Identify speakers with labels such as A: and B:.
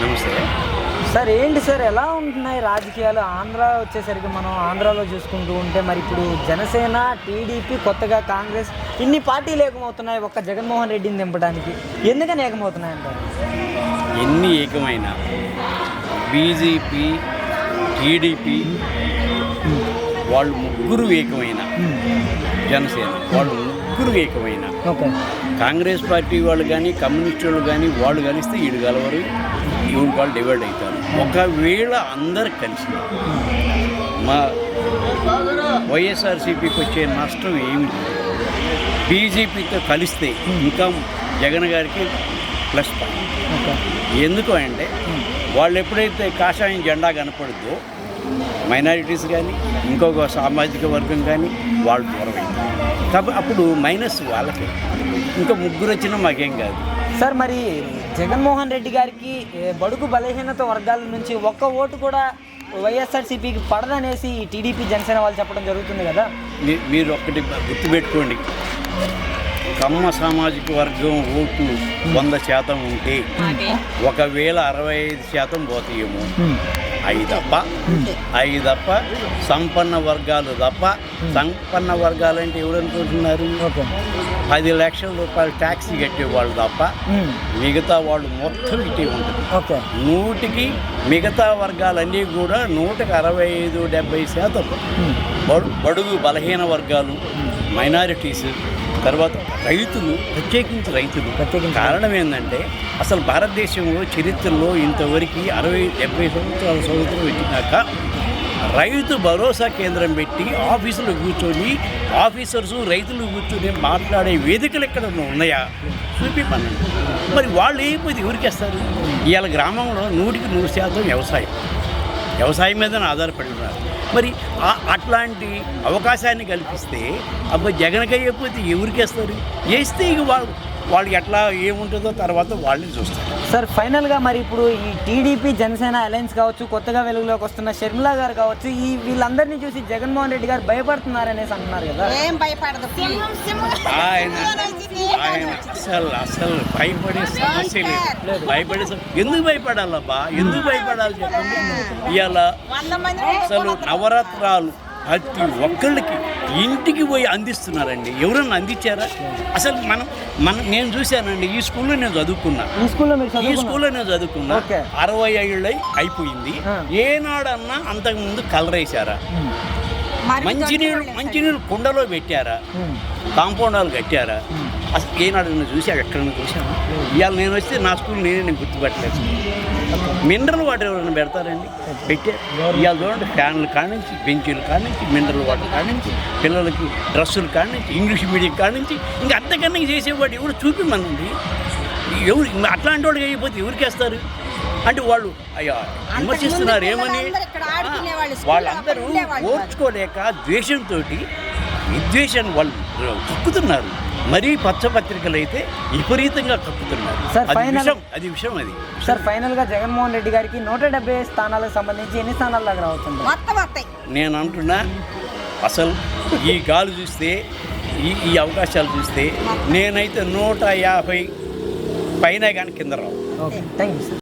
A: నమస్తే.
B: సార్ ఏంటి సార్ ఎలా ఉంటున్నాయి రాజకీయాలు? ఆంధ్ర వచ్చేసరికి మనం ఆంధ్రాలో చూసుకుంటూ ఉంటే మరి ఇప్పుడు జనసేన టీడీపీ కొత్తగా కాంగ్రెస్ ఇన్ని పార్టీలు ఏకమవుతున్నాయి ఒక్క జగన్మోహన్ రెడ్డిని దింపడానికి ఎందుకని ఏకమవుతున్నాయి అంటారు
A: ఎన్ని ఏకమైన బీజేపీ టీడీపీ వాళ్ళు ముగ్గురు ఏకమైన జనసేన. వాళ్ళు ముగ్గురు ఏకమైన కాంగ్రెస్ పార్టీ వాళ్ళు కానీ కమ్యూనిస్ట్ వాళ్ళు కానీ వాళ్ళు కలిస్తే ఈడు గలవరు ఈవిడ వాళ్ళు డివైడ్ అవుతారు ఒకవేళ అందరు కలిసి మా వైఎస్ఆర్సీపీకి వచ్చే నష్టం ఏమి? బీజేపీతో కలిస్తే ఇంకా జగన్ గారికి ప్లస్ పాయింట్. ఎందుకు అంటే వాళ్ళు ఎప్పుడైతే కాషాయం జెండా కనపడుద్దో మైనారిటీస్ కానీ ఇంకొక సామాజిక వర్గం కానీ వాళ్ళు దూరం కాబట్టి అప్పుడు మైనస్ వాళ్ళకే. ఇంకా ముగ్గురు వచ్చినా మాకేం కాదు.
B: సార్ మరి జగన్మోహన్ రెడ్డి గారికి బడుగు బలహీనత వర్గాల నుంచి ఒక్క ఓటు కూడా వైఎస్ఆర్సీపీకి పడదనేసి ఈ టీడీపీ జనసేన వాళ్ళు చెప్పడం జరుగుతుంది కదా?
A: మీ- మీరు ఒక్కటి గుర్తుపెట్టుకోండి. కమ్మ సామాజిక వర్గం ఓటు వంద శాతం ఉంటే ఒకవేళ అరవై ఐదు శాతం పోతాయేమో అవి తప్ప అవి తప్ప సంపన్న వర్గాలు తప్ప సంపన్న వర్గాలు అంటే ఎవరు అనుకుంటున్నారు?
B: ఓకే.
A: పది లక్షల రూపాయలు ట్యాక్సీ కట్టేవాళ్ళు తప్ప మిగతా వాళ్ళు మొత్తం ఇటే ఉంటుంది. నూటికి మిగతా వర్గాలన్నీ కూడా నూటికి అరవై ఐదు డెబ్బై శాతం బడు బడుగు బలహీన వర్గాలు మైనారిటీస్ తర్వాత రైతులు ప్రత్యేకించి రైతులు.
B: ప్రత్యేకించి
A: కారణం ఏంటంటే అసలు భారతదేశంలో చరిత్రలో ఇంతవరకు అరవై డెబ్బై సంవత్సరాల సంవత్సరం వచ్చినాక రైతు భరోసా కేంద్రం పెట్టి ఆఫీసులో కూర్చొని ఆఫీసర్స్ రైతులు కూర్చొని మాట్లాడే వేదికలు ఎక్కడ ఉన్నాయా? చూపిమనండి మరి వాళ్ళు ఏమైపోతే ఎవరికేస్తారు ఇవాళ గ్రామంలో నూటికి నూరు శాతం వ్యవసాయం. వ్యవసాయం మీదనే ఆధారపడి ఉన్నారు. మరి అట్లాంటి అవకాశాన్ని కల్పిస్తే అబ్బాయి జగన్కి అయిపోతే ఎవరికి వేస్తారు వేస్తే ఇక వాళ్ళు వాళ్ళకి ఎట్లా ఏముంటుందో తర్వాత వాళ్ళని చూస్తారు.
B: సార్ ఫైనల్గా మరి ఇప్పుడు ఈ టీడీపీ జనసేన అలయన్స్ కావచ్చు కొత్తగా వెలుగులోకి వస్తున్న షర్మిల గారు కావచ్చు ఈ వీళ్ళందరినీ చూసి జగన్మోహన్ రెడ్డి గారు భయపడుతున్నారనేసి అంటున్నారు కదా.
C: ఏం భయపడదు.
A: ఆయన ఆయన అసలు అసలు భయపడే సమస్య లేదు. భయపడే ఎందుకు భయపడాలబ్బా? ఎందుకు భయపడాలి చెప్పండి. ఇవాళ అసలు నవరాత్రాలు ప్రతి ఒక్కళ్ళకి ఇంటికి పోయి అందిస్తున్నారండి. ఎవరన్నా అందించారా? అసలు మనం మనం నేను చూశానండి ఈ స్కూల్లో నేను చదువుకున్నా.
B: ఈ స్కూల్లో
A: ఈ నేను చదువుకున్నా. అరవై ఏళ్ళు అయిపోయింది. ఏనాడన్నా అంతకుముందు కలర్ వేశారా
C: మరి
A: మంచినీళ్ళు మంచినీళ్ళు కుండలో పెట్టారా?
B: ఉమ్.
A: కాంపౌండ్ వాళ్ళు కట్టారా? అసలు ఏనాడు నేను చూసా ఎక్కడన్నా చూసాను ఇవాళ నేను వస్తే నా స్కూల్ నేనే నేను గుర్తుపట్టలేదు. మినరల్ వాటర్ ఎవరైనా పెడతారండి? పెట్టే. ఇవాళ చూడండి ఫ్యాన్లు కానించి బెంచీలు కానించి మినరల్ వాటర్ కానించి పిల్లలకి డ్రెస్సులు కానించి ఇంగ్లీష్ మీడియం కానించి ఇంకా అంతకన్నా చేసేవాడు ఎవరు చూపిమనండి ఎవరు అట్లాంటి వాడికి అయిపోతే ఎవరికి వేస్తారు? అంటే వాళ్ళు అయ్యా విమర్శిస్తున్నారు ఏమని? వాళ్ళందరూ. ఓర్చుకోలేక ద్వేషంతో విద్వేషాన్ని వాళ్ళు కక్కుతున్నారు మరీ పచ్చపత్రికలు అయితే విపరీతంగా కక్కుతున్నారు.
B: సార్,
A: విషయం అది విషయం అది.
B: సార్ ఫైనల్గా జగన్మోహన్ రెడ్డి గారికి నూట డెబ్బై స్థానాలకు సంబంధించి ఎన్ని స్థానాల
C: మొత్తం వస్తాయి.
A: నేను అంటున్నా అసలు ఈ గాలు చూస్తే ఈ ఈ అవకాశాలు చూస్తే నేనైతే నూట యాభై పైన కానీ కింద రావు.
B: Okay thank you sir